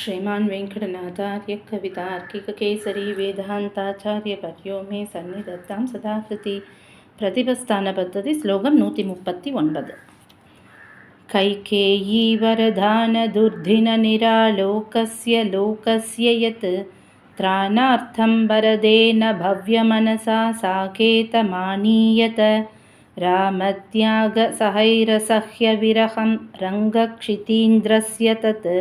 श्रीमान् वेङ्कटनाथार्यकवितार्किककेसरी वेदान्ताचार्यपर्यो मे सन्निधत्तां സദാകൃതി പ്രതിപസ്ഥാന പദ്ധതി ശ്ലോകം നൂറ്റി മുപ്പത്തി ഒൻപത് കൈകേയീ വരദാന ദുർധിന നിരാലോകസ്യ ലോകസ്യ യത് ത്രാണാർത്ഥം വരദേന ഭവ്യമനസാ സാകേതമാനീയത രാമത്യാഗ സഹൈരസഹ്യവിരഹം രംഗക്ഷിതീന്ദ്രസ്യ തത്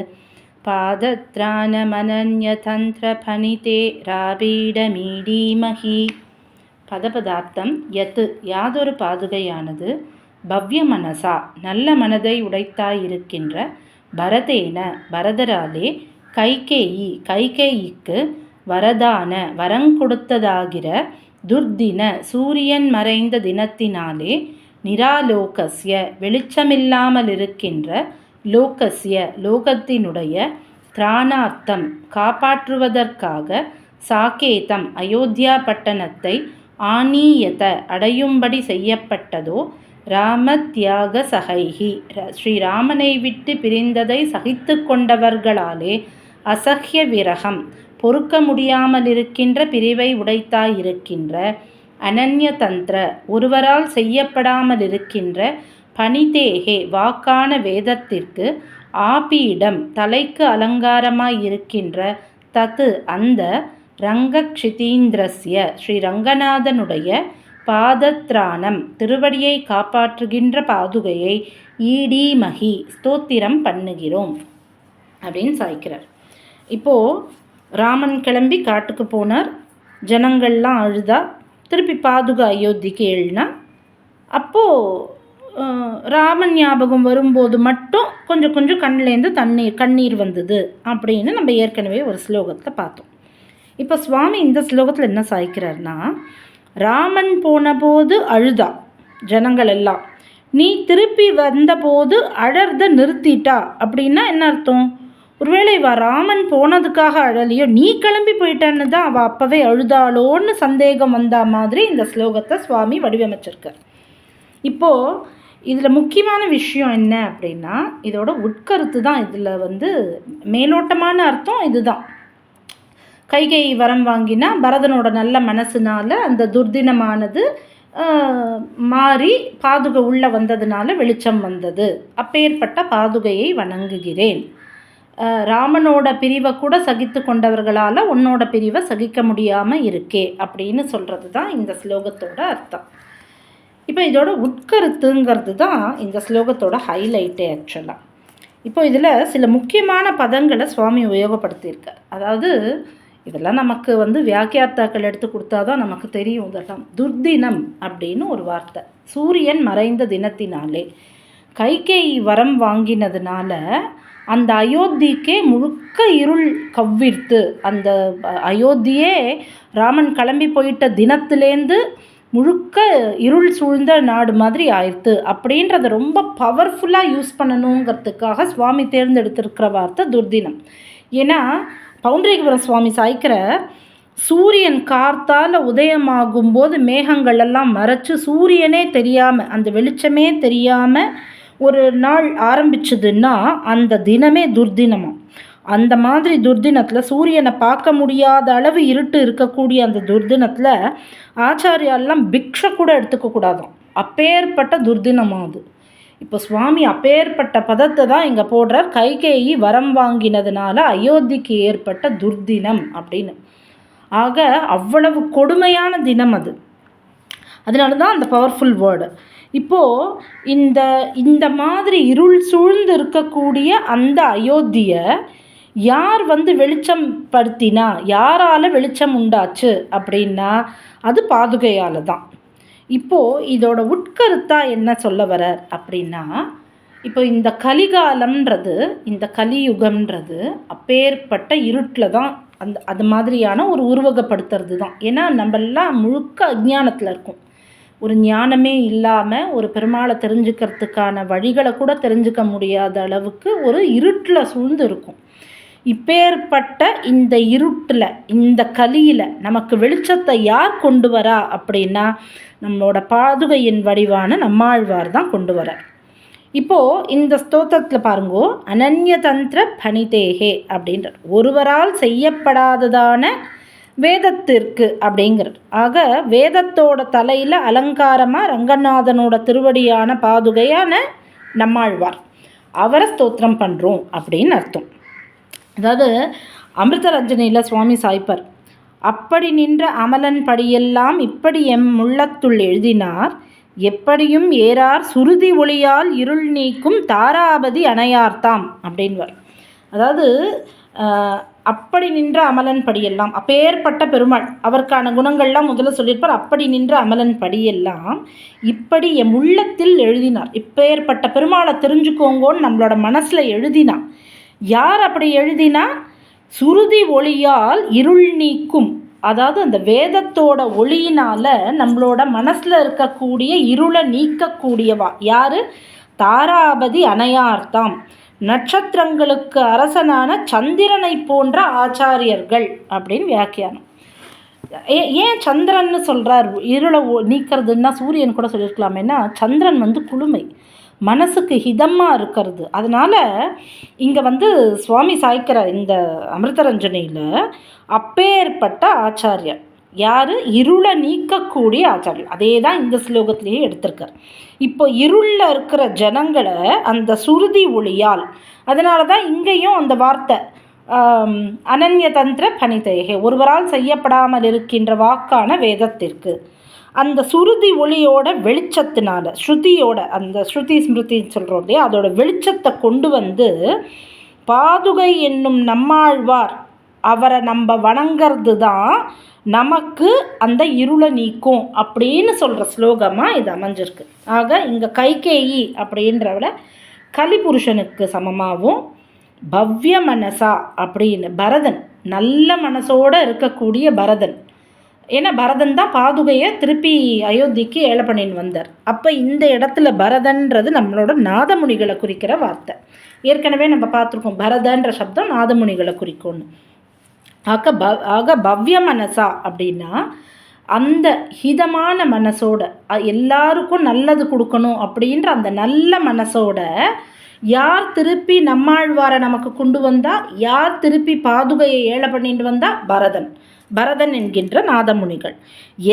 பாதத்ராணமனன்யதந்திரபணிதே ராபீடமீடீமஹி. பதபதார்த்தம் எத்து யாதொரு பாதுகையானது பவ்ய மனசா நல்ல மனதை உடைத்தாயிருக்கின்ற பரதேன பரதராலே கைகேயி கைகேயிக்கு வரதான வரங்கொடுத்ததாகிற துர்தின சூரியன் மறைந்த தினத்தினாலே நிராலோகஸ்ய வெளிச்சமில்லாமல் இருக்கின்ற லோகஸ்ய லோகத்தினுடைய திராணார்த்தம் காப்பாற்றுவதற்காக சாகேதம் அயோத்தியா பட்டணத்தை ஆனீயத அடையும்படி செய்யப்பட்டதோ ராம தியாக சகைஹி ஸ்ரீராமனை விட்டு பிரிந்ததை சகித்து கொண்டவர்களாலே அசஹ்ய விரகம் பொறுக்க முடியாமல் இருக்கின்ற பிரிவை உடைத்தாயிருக்கின்ற அனன்ய தந்திர ஒருவரால் செய்யப்படாமல் இருக்கின்ற பனிதேகே வாக்கான வேதத்திற்கு ஆபீடம் தலைக்கு அலங்காரமாயிருக்கின்ற தத்து அந்த ரங்கக்ஷிதீந்திரஸ்ய ஸ்ரீ ரங்கநாதனுடைய பாதத்ராணம் திருவடியை காப்பாற்றுகின்ற பாதுகையை ஈடீமகி ஸ்தோத்திரம் பண்ணுகிறோம் அப்படின்னு சாய்க்கிறார். இப்போது ராமன் கிளம்பி காட்டுக்கு போனார். ஜனங்கள்லாம் அழுதா திருப்பி பாதுகா அயோத்திக்கு எழுனா அப்போது ராமன் ஞாபகம் வரும்போது மட்டும் கொஞ்சம் கொஞ்சம் கண்ணிலேருந்து தண்ணீர் கண்ணீர் வந்தது அப்படின்னு நம்ம ஏற்கனவே ஒரு ஸ்லோகத்தில் பார்த்தோம். இப்போ சுவாமி இந்த ஸ்லோகத்தில் என்ன சாய்க்கிறார்னா ராமன் போன போது அழுதா ஜனங்கள் எல்லாம்? நீ திருப்பி வந்தபோது அழறத நிறுத்திட்டா? அப்படின்னா என்ன அர்த்தம்? ஒருவேளை இவ ராமன் போனதுக்காக அழலையோ நீ கிளம்பி போயிட்டான்னு தான் அவள் அப்போவே அழுதாளோன்னு சந்தேகம் வந்த மாதிரி இந்த ஸ்லோகத்தை சுவாமி வடிவமைச்சிருக்கார். இப்போது இதில் முக்கியமான விஷயம் என்ன அப்படின்னா இதோட உட்கருத்து தான் இதில் வந்து மேலோட்டமான அர்த்தம் இதுதான். கைகை வரம் வாங்கினா பரதனோட நல்ல மனசுனால அந்த துர்தினமானது மாறி பாதுகை உள்ளே வந்ததுனால வெளிச்சம் வந்தது. அப்பேற்பட்ட பாதுகையை வணங்குகிறேன். ராமனோட பிரிவை கூட சகித்து கொண்டவர்களால் உன்னோட பிரிவை சகிக்க முடியாமல் இருக்கே அப்படின்னு சொல்கிறது தான் இந்த ஸ்லோகத்தோட அர்த்தம். இப்போ இதோட உட்கருத்துங்கிறது தான் இந்த ஸ்லோகத்தோட ஹைலைட்டே ஆக்சுவலாக இப்போ இதில் சில முக்கியமான பதங்களை சுவாமி உபயோகப்படுத்தியிருக்கார். அதாவது இதெல்லாம் நமக்கு வந்து வியாக்கியார்த்தாக்கள் எடுத்து கொடுத்தா தான் நமக்கு தெரியும் இதெல்லாம். துர்தினம் அப்படின்னு ஒரு வார்த்தை. சூரியன் மறைந்த தினத்தினாலே கைகேயி வரம் வாங்கினதுனால அந்த அயோத்திக்கே முழுக்க இருள் கவ்விர்த்து அந்த அயோத்தியே ராமன் கிளம்பி போயிட்ட தினத்துலேருந்து முழுக்க இருள் சூழ்ந்த நாடு மாதிரி ஆயிடுத்து அப்படின்றத ரொம்ப பவர்ஃபுல்லாக யூஸ் பண்ணணுங்கிறதுக்காக சுவாமி தேர்ந்தெடுத்திருக்கிற வார்த்தை துர்தினம். ஏன்னா பவுண்டரிகபுரம் சுவாமி சாய்க்கிற சூரியன் கார்த்தால் உதயமாகும் போது மேகங்கள் எல்லாம் மறைச்சு சூரியனே தெரியாமல் அந்த வெளிச்சமே தெரியாமல் ஒரு நாள் ஆரம்பிச்சதுன்னா அந்த தினமே துர்தினமாக அந்த மாதிரி துர்தினத்தில் சூரியனை பார்க்க முடியாத அளவு இருட்டு இருக்கக்கூடிய அந்த துர்தினத்தில் ஆச்சாரியாலாம் பிக்ஷை கூட எடுத்துக்கக்கூடாதாம் அப்பேற்பட்ட துர்தினமாக அது. இப்போ சுவாமி அப்பேற்பட்ட பதத்தை தான் இங்கே போடுறார். கைகேயி வரம் வாங்கினதுனால அயோத்திக்கு ஏற்பட்ட துர்தினம் அப்படின்னு. ஆக அவ்வளவு கொடுமையான தினம் அது. அதனால தான் அந்த பவர்ஃபுல் வேர்டு இப்போது இந்த இந்த மாதிரி இருள் சூழ்ந்து இருக்கக்கூடிய அந்த அயோத்தியை யார் வந்து வெளிச்சம் படுத்தினா யாரால் வெளிச்சம் உண்டாச்சு அப்படின்னா அது பாதுகையால் தான் இப்போது இதோட உட்கருத்தாக என்ன சொல்ல வர அப்படின்னா இப்போ இந்த கலிகாலம்ன்றது இந்த கலியுகம்ன்றது அப்பேற்பட்ட இருட்டில் தான் அந்த அது மாதிரியான ஒரு உருவகப்படுத்துறது தான் ஏன்னா நம்மெல்லாம் முழுக்க அஜ்ஞானத்தில் இருக்கும். ஒரு ஞானமே இல்லாமல் ஒரு பெருமாளை தெரிஞ்சுக்கிறதுக்கான வழிகளை கூட தெரிஞ்சுக்க முடியாத அளவுக்கு ஒரு இருட்டில் சூழ்ந்து இருக்கும். இப்பேற்பட்ட இந்த இருட்டில் இந்த கலியில் நமக்கு வெளிச்சத்தை யார் கொண்டு வரா அப்படின்னா நம்மளோட பாதுகையின் வடிவான நம்மாழ்வார் தான் கொண்டு வரார். இப்போது இந்த ஸ்தோத்திரத்தில் பாருங்கோ அனன்யதந்திர பணிதேகே அப்படின்றார். ஒருவரால் செய்யப்படாததான வேதத்திற்கு அப்படிங்கிறார். ஆக வேதத்தோட தலையில் அலங்காரமாக ரங்கநாதனோட திருவடியான பாதுகையான நம்மாழ்வார். அவரை ஸ்தோத்திரம் பண்ணுறோம் அப்படின்னு அர்த்தம். அதாவது அமிர்தரஞ்சனியில் சுவாமி சாய்ப்பர். அப்படி நின்ற அமலன் படியெல்லாம் இப்படி எம் முள்ளத்துள் எழுதினார். எப்படியும் ஏறார் சுருதி ஒளியால் இருள் நீக்கும் தாராபதி அணையார்த்தாம் அப்படின்வார். அதாவது அப்படி நின்ற அமலன் படியெல்லாம் அப்பேற்பட்ட பெருமாள் அவருக்கான குணங்கள்லாம் முதல்ல சொல்லியிருப்பார். அப்படி நின்ற அமலன் படியெல்லாம் இப்படி என் உள்ளத்தில் எழுதினார். இப்பேற்பட்ட பெருமாளை தெரிஞ்சுக்கோங்கோன்னு நம்மளோட மனசில் எழுதினான் யார் அப்படி எழுதினா? சுருதி ஒளியால் இருள் நீக்கும். அதாவது அந்த வேதத்தோட ஒளியினால் நம்மளோட மனசில் இருக்கக்கூடிய இருளை நீக்கக்கூடியவா? யார்? தாராபதி அணையார்த்தாம் நட்சத்திரங்களுக்கு அரசனான சந்திரனை போன்ற ஆச்சாரியர்கள் அப்படின்னு வியாக்கியானம். ஏ ஏன் சந்திரன்னு சொல்கிறார் இருளை நீக்கிறதுன்னா சூரியன் கூட சொல்லியிருக்கலாமேன்னா சந்திரன் வந்து குளுமை. மனசுக்கு ஹிதமாக இருக்கிறது. அதனால் இங்கே வந்து சுவாமி சாய்க்கிறார் இந்த அமிர்தரஞ்சனியில் அப்பேற்பட்ட ஆச்சாரியர். யார்? இருளை நீக்கக்கூடிய ஆச்சாரியர். அதே தான் இந்த ஸ்லோகத்திலேயே எடுத்திருக்கார். இப்போ இருளில் இருக்கிற ஜனங்களை அந்த சுருதி ஒளியால் அதனால தான் இங்கேயும் அந்த வார்த்தை அனன்ய தந்திர ஒருவரால் செய்யப்படாமல் இருக்கின்ற வாக்கான வேதத்திற்கு. அந்த சுருதி ஒளியோட வெளிச்சத்தினால ஸ்ருதியோட அந்த ஸ்ருதி ஸ்மிருதின்னு சொல்கிறோம் இல்லையா அதோட வெளிச்சத்தை கொண்டு வந்து பாதுகை என்னும் நம்மாழ்வார் அவரை நம்ம வணங்கிறது தான் நமக்கு அந்த இருளை நீக்கும் அப்படின்னு சொல்கிற ஸ்லோகமாக இது அமைஞ்சிருக்கு. ஆக இங்கே கைகேயி அப்படின்றவளை கலிபுருஷனுக்கு சமமாகவும் பவ்ய மனசா அப்படின்னு பரதன் நல்ல மனசோடு இருக்கக்கூடிய பரதன். ஏன்னா பரதன் தான் பாதுகையை திருப்பி அயோத்திக்கு ஏழை பண்ணின்னு வந்தார். அப்போ இந்த இடத்துல பரதன்றது நம்மளோட நாதமுனிகளை குறிக்கிற வார்த்தை. ஏற்கனவே நம்ம பார்த்துருக்கோம் பரதன்ற சப்தம் நாதமுனிகளை குறிக்கும்னு. ஆக ப ஆக பவ்ய மனசா அப்படின்னா அந்த ஹிதமான மனசோட எல்லாருக்கும் நல்லது கொடுக்கணும் அப்படின்ற அந்த நல்ல மனசோட யார் திருப்பி நம்மாழ்வாரை நமக்கு கொண்டு வந்தால் யார் திருப்பி பாதுகையை ஏழை பண்ணிட்டு வந்தால் பரதன். பரதன் என்கின்ற நாதமுனிகள்.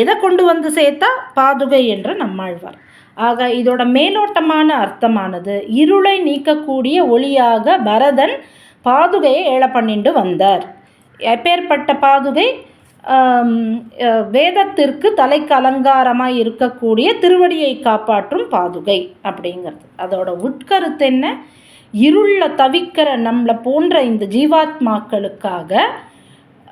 எதை கொண்டு வந்து சேர்த்தா? பாதுகை என்ற நம்மாழ்வார். ஆக இதோட மேலோட்டமான அர்த்தமானது இருளை நீக்கக்கூடிய ஒளியாக பரதன் பாதுகையை ஏழை பண்ணிட்டு வந்தார். எப்பேற்பட்ட பாதுகை? வேதத்திற்கு தலைக்கு அலங்காரமாக இருக்கக்கூடிய திருவடியை காப்பாற்றும் பாதுகை அப்படிங்கிறது. அதோட உட்கருத்து என்ன? இருளில் தவிக்கிற நம்மளை போன்ற இந்த ஜீவாத்மாக்களுக்காக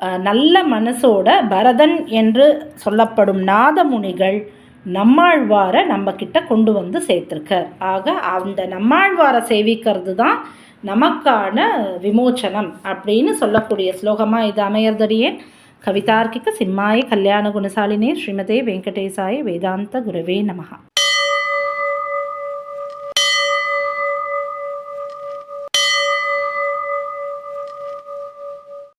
நல்ல மனசோட பரதன் என்று சொல்லப்படும் நாதமுனிகள் நம்மாழ்வாரை நம்ம கொண்டு வந்து சேர்த்துருக்கார். ஆக அந்த நம்மாழ்வாரை சேவிக்கிறது தான் நமக்கான விமோச்சனம் அப்படின்னு சொல்லக்கூடிய ஸ்லோகமாக இது அமையறதடியே கவிதார்க்கிக சிம்மாய கல்யாண குணசாலினே ஸ்ரீமதே வெங்கடேசாய வேதாந்த குருவே நமகா